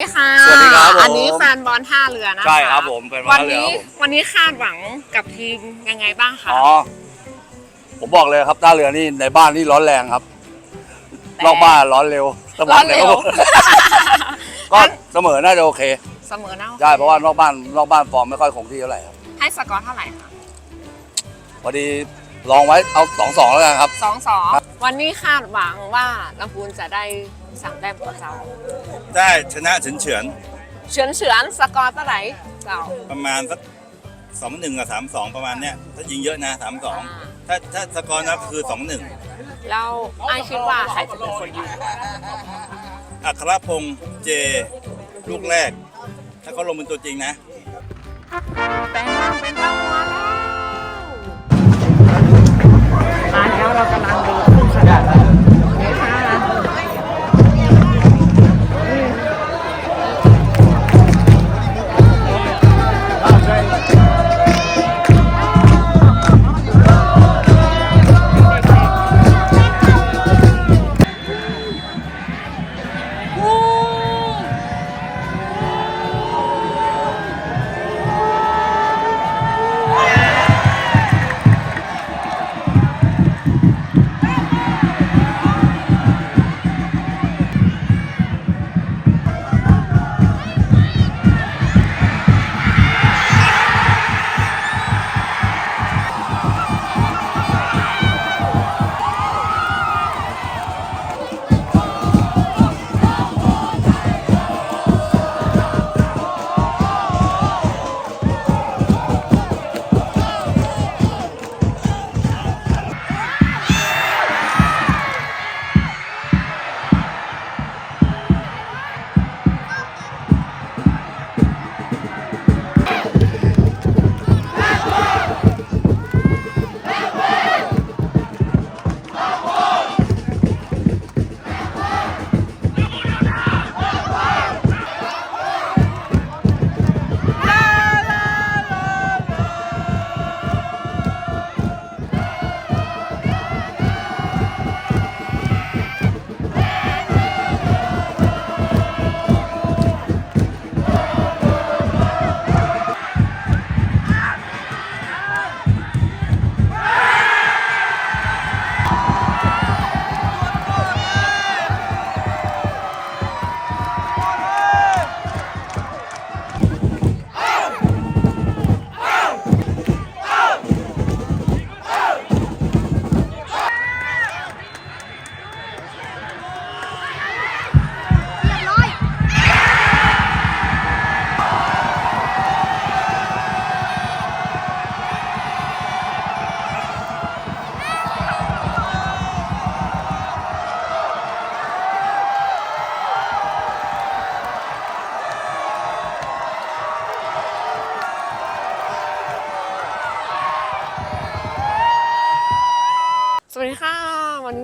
สวัสดีค่ะสวัสดีครับผม อันนี้แฟนบอลท่าเรือนะคะใช่ครับผมเป็นวันท่าเรือนี้ครับผมวันนี้คาดหวังกับทีมยังไงบ้างคะอ๋อผมบอกเลยครับท่าเรือนี่ในบ้านนี่ร้อนแรงครับแรงนอกบ้านร้อนเร็วสร้อนเร็วยก็เสมอน่าจะโอเคเสมอเนาะได้เพราะว่านอกบ้านนอกบ้านฟอร์มไม่ค่อยคงที่เท่าไหร่ครับให้สกอร์เท่าไหร่คะพอดี ลองไว้เอาสองสองแล้วกันครับ สองสองวันนี้คาดหวังว่าลำพูนจะได้สามแต้มกับเราได้ชนะเฉือนเฉือนเฉือนเฉือนสกอร์เท่าไหร่เราๆประมาณสักสองหนึ่งกับสามสองประมาณเนี้ยถ้ายิงเยอะนะสามสองอ่าถ้าถ้าสกอร์นับคือสองหนึ่งแล้วไอคิดว่าใครจะเป็นคนยิงอัครพงษ์เจ ลูกแรก ถ้าเขาลงเป็นตัวจริงนะ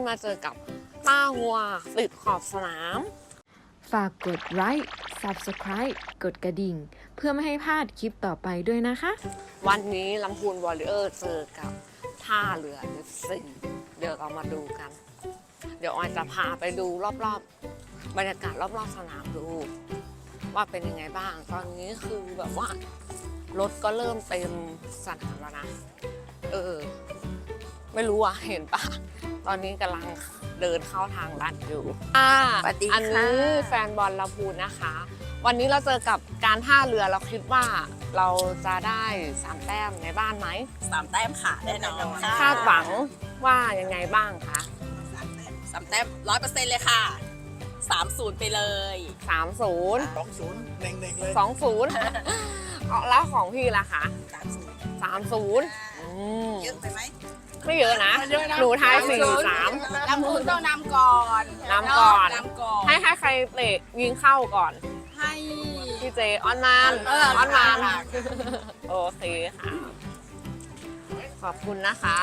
มาเจอกับป้าวัวติดขอบสนาม ฝากกดไลค์ Subscribe กดกระดิ่ง เพื่อไม่ให้พลาดคลิปต่อไปด้วยนะคะ วันนี้ลำพูนวอลเลอร์เจอกับท่าเรือเอฟซีเดี๋ยวเรามาดูกัน เดี๋ยวออยจะพาไปดูรอบๆ บรรยากาศรอบๆสนามดู ว่าเป็นยังไงบ้าง ตอนนี้คือแบบว่ารถก็เริ่มเต็มสนามแล้วนะ เออ ไม่รู้อะเห็นปะตอนนี้กำลังเดินเข้าทางลัดอยู่อ่าสวัสดีอันนี้ค่ะแฟนบอลลำพูนนะคะ วันนี้เราเจอกับการท่าเรือเราคิดว่าเราจะได้สามแต้มในบ้านไหมสามแต้มค่ะแน่นอนคาดหวังว่ายังไงบ้างคะสามแต้มร้อยเปอร์เซ็นต์เลยค่ะสามศูนย์ไปเลยสามศูนย์สองศูนย์เน่งๆเลยสองศูนย์แล้วของพี่ล่ะคะสามศูนย์สามศูนย์อืมเยอะไปไหม ไม่เยอะนะ หนูทายสี่สาม ลำพูนต้องนำก่อนนำก่อน นำก่อน ให้ให้ใครเตะยิงเข้าก่อน ให้พี่เจออนมานเออออนมานค่ะโอเคค่ะ ขอบคุณนะคะ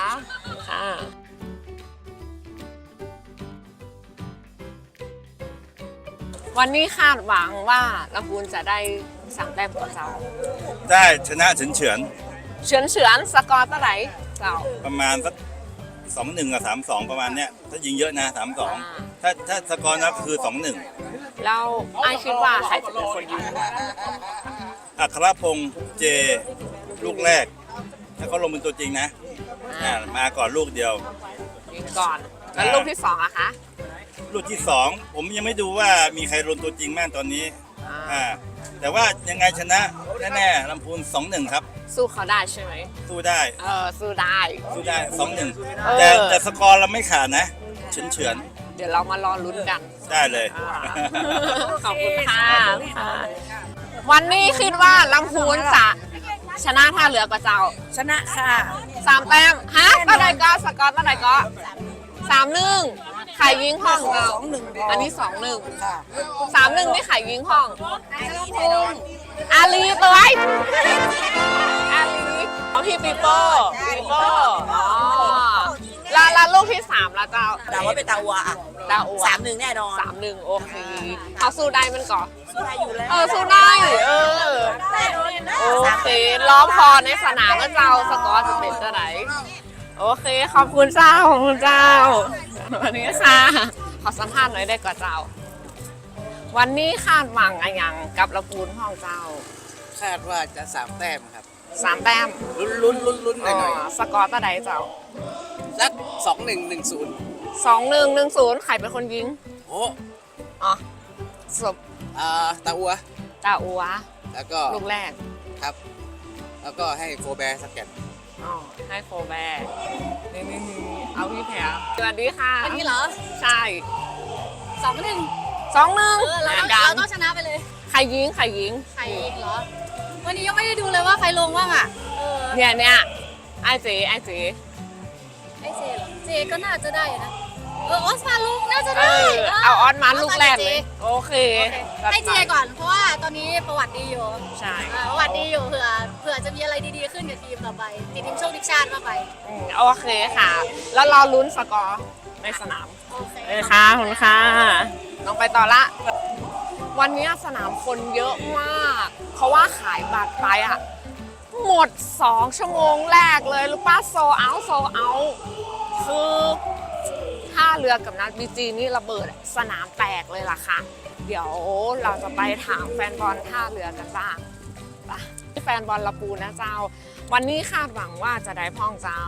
ค่ะวันนี้คาดหวังว่าลำพูนจะได้สามแต้มกับเราได้ชนะเฉือนเฉือนเฉือนเฉือนสกอร์เท่าไหร่ เราๆประมาณสักสองหนึ่งกับสามสองประมาณเนี้ยถ้ายิงเยอะนะสามสองถ้าถ้าสกอร์นับคือสองหนึ่งแล้วไอคิดว่าใครจะเป็นคนยิงอัครพงษ์เจ ลูกแรก ถ้าเขาลงเป็นตัวจริงนะอ่ามาก่อนลูกเดียว ยิงก่อน แล้วลูกที่สองอะคะ ลูกที่สองผมยังไม่ดูว่ามีใครลงตัวจริงบ้างตอนนี้อ่า อ่า แต่ว่ายังไงชนะ แน่ๆลำพูนสองหนึ่งครับ สู้เขาได้ใช่ไหมสู้ได้ เออสู้ได้ สู้ได้สองหนึ่งเออแต่แต่สกอร์เราไม่ขาดนะเฉือนเฉือนเดี๋ยวเรามารอลุ้นกัน ๆได้เลยอ่าขอบคุณค่ะ วันนี้คิดว่าลำพูนจะชนะท่าเรือกับเจ้า ชนะค่ะ สามแต้มฮะก็ได้ก็สกอร์ก็ได้ก็สามหนึ่ง ไข่ยิงห้องเราอันนี้สองหนึ่งสามหนึ่งนี่ไข่ยิงห้อง อาลีตัวไอ้อาลีเอาพี่ปีโป้ปีโป้อ๋อแล้วแล้วลูกที่สามแล้วเจ้าแต่ว่าเป็นตาวัวอะดาวอัวสามหนึ่งแน่นอนสามหนึ่งโอเคเขาสู้ได้มันก่อน สู้ได้อยู่แล้วเออสู้ได้เออแน่นอนนะโอเคล้อมพอในสนามก็เจ้าสกอร์จะเป็นเท่าไหร่ โอเค ขอบคุณเจ้า ขอบคุณเจ้า วันนี้ค่ะขอสัมภาษณ์หน่อยได้ก่อนเจ้า วันนี้คาดหวังอะไรอย่างกับละปูนห้องเจ้าคาดว่าจะสามแต้มครับสามแต้มลุ้นลุ้นลุ้นลุ้นหน่อยหน่อยอ๋อสกอร์ตะไดเจ้าสักสองหนึ่งหนึ่งศูนย์สองหนึ่งหนึ่งศูนย์ใครเป็นคนยิงโอ้อ๋อศพอ่าตาอัวตาอัวแล้วก็ลูกแรกครับ แล้วก็ให้โฟแบร์สแกนอ๋อ ให้โฟแบร์นี่นี่นี่เอาพี่แพรสวัสดีค่ะอันนี้เหรอใช่สองหนึ่งสองหนึ่งเออเราต้องดัเรางต้องชนะไปเลย ใครยิงใครยิงใครเหรอ วันนี้ยังไม่ได้ดูเลยว่าใครลงบ้างอะเออเนี่ยเนี่ยไอเจไอเจไอเจเหรอเจก็น่าจะได้อยู่นะเออออสมาลุงน่าจะเอได้อเอาออนมาลูกแรกเลยโอโอเคเคให้เจก่อนเพราะว่าตอนนี้ประวัติดีอยู่ใช่เออประวัติดีอยู่เผื่อเผื่อจะมีอะไรดีๆขึ้นกับทีมต่อไปติดทีมโชคดิชาติมากไปอืมโอเคค่ะ แล้วรอลุ้นสกอร์ในสนามโอเคเออค่ะขอบคุณค่ะน้องไปต่อละ วันนี้สนามคนเยอะมากเพราะว่าขายบัตรไปอะหมด 2 ชั่วโมงแรกเลยรู้ป้าโซเอาโซเอาคือ ท่าเรือกับนัดบีจีนี่ระเบิดสนามแตกเลยล่ะค่ะ เดี๋ยวเราจะไปถามแฟนบอลท่าเรือกันบ้างไปแฟนบอลละปูนะเจ้า วันนี้คาดหวังว่าจะได้พ่องเจ้า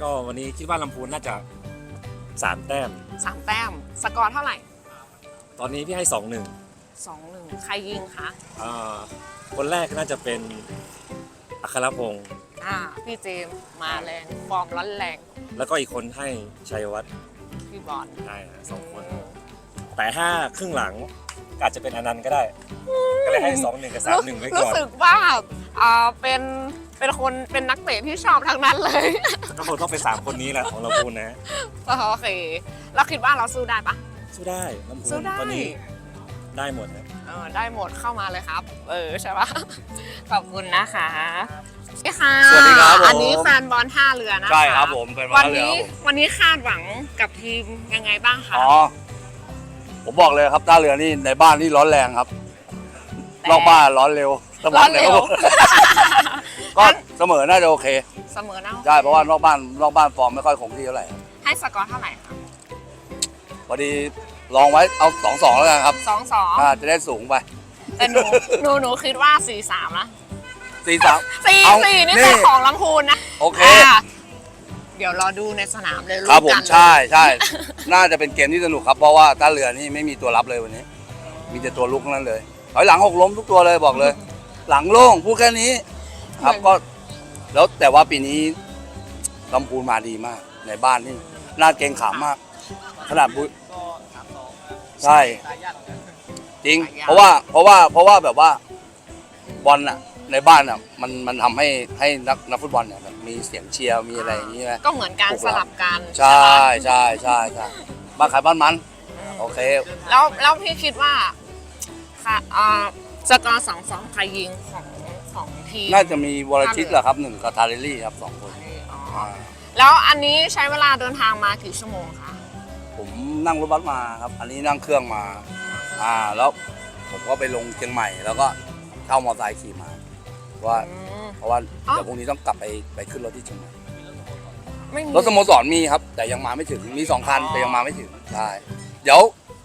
ก็วันนี้คิดว่าลำพูนน่าจะสามแต้มสามแต้ม สกอร์เท่าไหร่ ตอนนี้พี่ให้สองหนึ่งสองหนึ่งใครยิงคะคนแรกน่าจะเป็นอัครพงศ์อ่าพี่เจมส์มาแรงฟอร์มร้อนแรง แล้วก็อีกคนให้ชัยวัฒน์ พี่บอลได้นะสองคน แต่ถ้าครึ่งหลังก็อาจจะเป็นอนันต์ก็ได้ ก็เลยให้สองหนึ่งกับสามหนึ่งไว้รู้ก่อนสึกว่าอ่าเป็นเป็นคนเป็นนักเตะที่ชอบทั้งนั้นเลย ก็คงต้องเป็นสามคนนี้แหละของลำพูนนะ โอเค เราคิดว่าเราสู้ได้ปะ สู้ได้ลำพูสู้นได้ ตอนนี้ได้หมดนะ เออได้หมดเข้ามาเลยครับ เออใช่ปะ ขอบคุณนะคะนี่ ค่ะ สวัสดีครับผม อันนี้แฟนบอลท่าเรือนะคะใช่ครับผมเป็นวัวันนเรือนี้ครับผมวันนี้คาดหวังกับทีมยังไงบ้างคะ อ๋อผมบอกเลยครับท่าเรือนี่ในบ้านนี่ร้อนแรงครับนอกบ้านร้อนเร็วสมร้อองนเร็เร็ววก็เสมอน่าจะโอเคเสมอเนาะใช่เพราะว่านอกบ้านนอกบ้านฟอร์มไม่ค่อยคงที่เท่าไหร่ครับให้สกอร์เท่าไหร่คะพอดีลองไว้เอาสองสองแล้วกันครับสองสองอ่าจะได้สูงไปแต่หนูหนูหนูคิดว่าสี่สามนะ สี่สาม สี่เอาสี่นี่นี่ คือของลำพูนนะโอเค อะเดี๋ยวรอดูในสนามเลยครับผมกันเลยใช่ใช่ น่าจะเป็นเกมที่สนุกครับ เพราะว่าท่าเรือนี่ไม่มีตัวรับเลยวันนี้ มีแต่ตัวลุกทั้งนั้นเลยถอยหลังหกล้มทุกตัวเลยบอกเลย หลังโล่งพูดแค่นี้ ครับก็แล้วแต่ว่าปีนี้ลำพูนมาดีมาก ในบ้านนี่น่าเกรงขามมาก ขนาดบุใช่ จริง เพราะว่าเพราะว่าเพราะว่าแบบว่าบอลน่ะ ในบ้านน่ะมันมันทำให้ให้นักนักฟุตบอลเนี่ยแบบมีเสียงเชียร์มีอะไรอย่างนี้ไหมก็เหมือนการสลับกันใช่ปะใช่ใช่ใช่บ้านใครบ้านมันโอเค แล้วแล้วพี่คิดว่าค่ะอ่าสกอร์สองสองใครยิงของของทีมน่าจะมีวรชิตแหละครับหนึ่งกับทาเรลลี่ครับสองคนอ๋ออ่าแล้วอันนี้ใช้เวลาเดินทางมากี่ชั่วโมงคะผมนั่งรถบัสมาครับ อันนี้นั่งเครื่องมา อ่าแล้วผมก็ไปลงเชียงใหม่แล้วก็เช่ามอเตอร์ไซค์ขี่มา ว่าอืม เพราะว่าอ๋อเดี๋ยวพรุ่งนี้ต้องกลับไปไปขึ้นรถที่เชียงใหม่ไม่มีรถสโมสรมีครับ แต่ยังมาไม่ถึงมีสองคันแต่ยังมาไม่ถึงใช่เดี๋ยว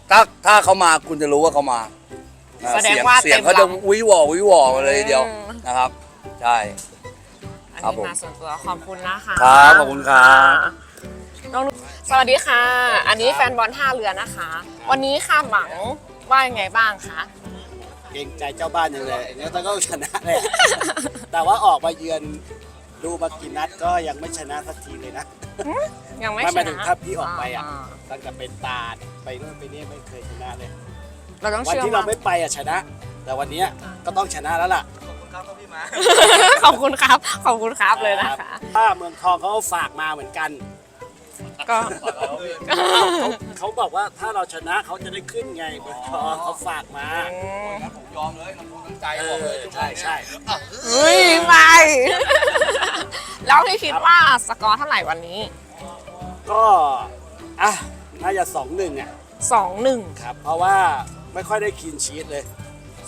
ถ้าถ้าเขามาคุณจะรู้ว่าเขามาอ่แสดงเสียงว่าเสียงเต็มเขาจะลำวิวอวิวอมาเลยทีเดียวอืม นะครับ ใช่ อันครับนี้ผมมาส่วนตัวขอบคุณนะคะครับขอบคุณครับ น้องนุสวัสดีค่ะ อันนี้แฟนบอลท่าเรือนะคะ วันนี้คาดหวังว่ายังไงบ้างคะ เกรงใจเจ้าบ้านอย่างเลยเนี่ยต้องชนะเลยแต่ว่าออกมาเยือนดูมากี่นัดก็ยังไม่ชนะสักทีเลยนะยังไม่ไม่ชหมายถึนะงถ้าพี่ออกไปอะาตั้งแต่เป็นตาดไปนู่นไปนี่ไม่เคยชนะเลย เราต้องวันเชื่อที่ว่าเราไม่ไปอะชนะ แต่วันเนี้ยก็ต้องชนะแล้วล่ะขอบคุณครับขอบคุณครับเลยนะคะ ถ้าเมืองทองเขาฝากมาเหมือนกัน ก็ เขาเขาบอกว่าถ้าเราชนะเขาจะได้ขึ้นไงเมืองทองเขาฝากมาผมยอมเลยน้ำพุน้ำใจเอบอกอเลยใช่ใช่เฮ้ยไปแล้วพี่คิดว่าสกอร์เท่าไหร่วันนี้ก็อะน่าจะสองหนึ่งอะสองหนึ่งครับเพราะว่าไม่ค่อยได้คีนชีตเลย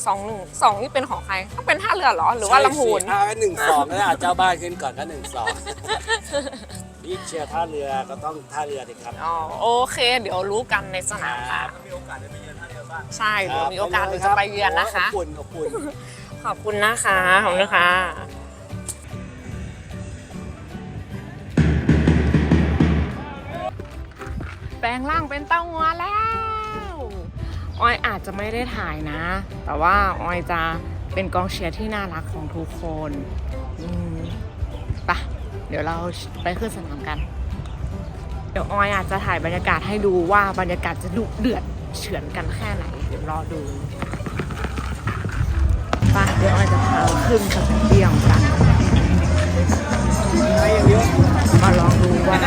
สองหนึ่งสองนี่เป็นของใครต้องเป็นท่าเรือเหรอหรือว่าลำพูนใช่สิอ่าหนึ่งสองก็ได้อะเจ้าบ้านขึ้นก่อนก็หนึ่งสอง นี่เชียร์ท่าเรือก็ต้องท่าเรือดิครับ อ๋อโอเค เดี๋ยวรู้กันในสนามค่ะ มีโอกาสได้ไปเยือนท่าเรือบ้างใช่เดี๋ยวมีโอกาสเดี๋ยวจะไปเยือนนะคะอบอุ่นอบอุ่นขอบคุณนะคะขอบคุณนะคะแปลงร่างเป็นเต้างัวแล้ว ออยอาจจะไม่ได้ถ่ายนะ แต่ว่าออยจะเป็นกองเชียร์ที่น่ารักของทุกคน อืมไปะ เดี๋ยวเราไปขึ้นสนามกัน เดี๋ยวออยอาจจะถ่ายบรรยากาศให้ดูว่าบรรยากาศจะดุเดือดเฉือนกันแค่ไหน เดี๋ยวรอดูไปเดี๋ยวออยจะพาเราขึ้นสแตเดียมกันมาลองดูว่า